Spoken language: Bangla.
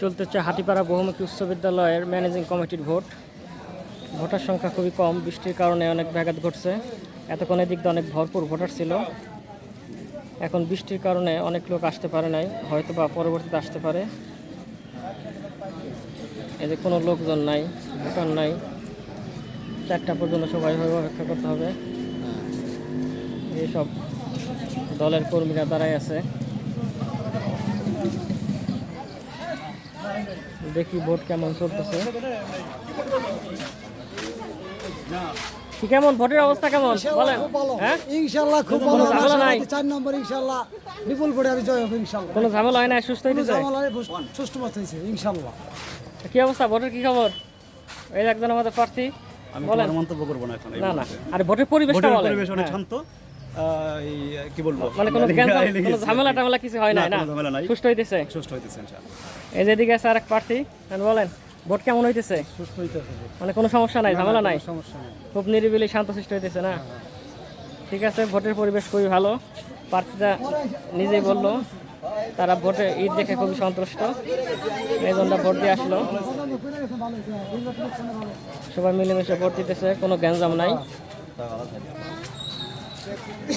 চলতে হচ্ছে হাটিপাড়া বহুমুখী উচ্চ বিদ্যালয়ের ম্যানেজিং কমিটির ভোট। ভোটার সংখ্যা খুবই কম, বৃষ্টির কারণে অনেক ব্যাঘাত ঘটছে। এতক্ষণ এদিক দিয়ে অনেক ভরপুর ভোটার ছিল। এখন বৃষ্টির কারণে অনেক লোক আসতে পারে নাই হয়তো বা পরবর্তীতে আসতে পারে। এতে কোনো লোকজন নাই, ভোটার নাই। চারটা পর্যন্ত সবাই অপেক্ষা করতে হবে। এইসব দলের কর্মীরা দাঁড়ায় আছে। দেখি ভোট কেমন চলতেছে। কি কেমন? ভোটের অবস্থা কেমন? বলেন। হ্যাঁ? ইনশাল্লাহ খুব ভালো। ঝামেলা নাই? চার নম্বর ইনশাল্লাহ বিপুল ভোটে আমি জয় হব ইনশাল্লাহ কোনো ঝামেলা হয় না সুস্থ সুষ্ঠু মত হয়েছে ইনশাল্লাহ কি অবস্থা? ভোটের কি খবর? এই একজন আমাদের প্রার্থী। আমি মন্তব্য করব না এখন না না। আরে ভোটের পরিবেশটা ভোটের বলেন। পরিবেশ অনেক হ্যাঁ। শান্ত। কি বলব? মানে কোনো ঝামেলা টামেলা কিছু হয় না, নাই না? ঝামেলা নাই। সুস্থ হইতেছে? সুস্থ হইতেছে ইনশাআল্লাহ। এই যে এদিকে আছে আরেক প্রার্থী হ্যাঁ, বলেন? ভোট কেমন হইতেছে? সুস্থ হইতেছে মানে কোনো সমস্যা নাই ঝামেলা নাই? সমস্যা নেই। খুব নিরিবিলি শান্তশিষ্ট হইতেছে না? ঠিক আছে ভোটের পরিবেশ খুবই ভালো। প্রার্থীরা নিজেই বলল তারা ভোটে ঈদ দেখে খুবই সন্তুষ্ট। এই ভোট দিয়ে আসলো। সবাই মিলেমিশে ভোট দিতেছে কোনো গ্যাঞ্জাম নাই। second.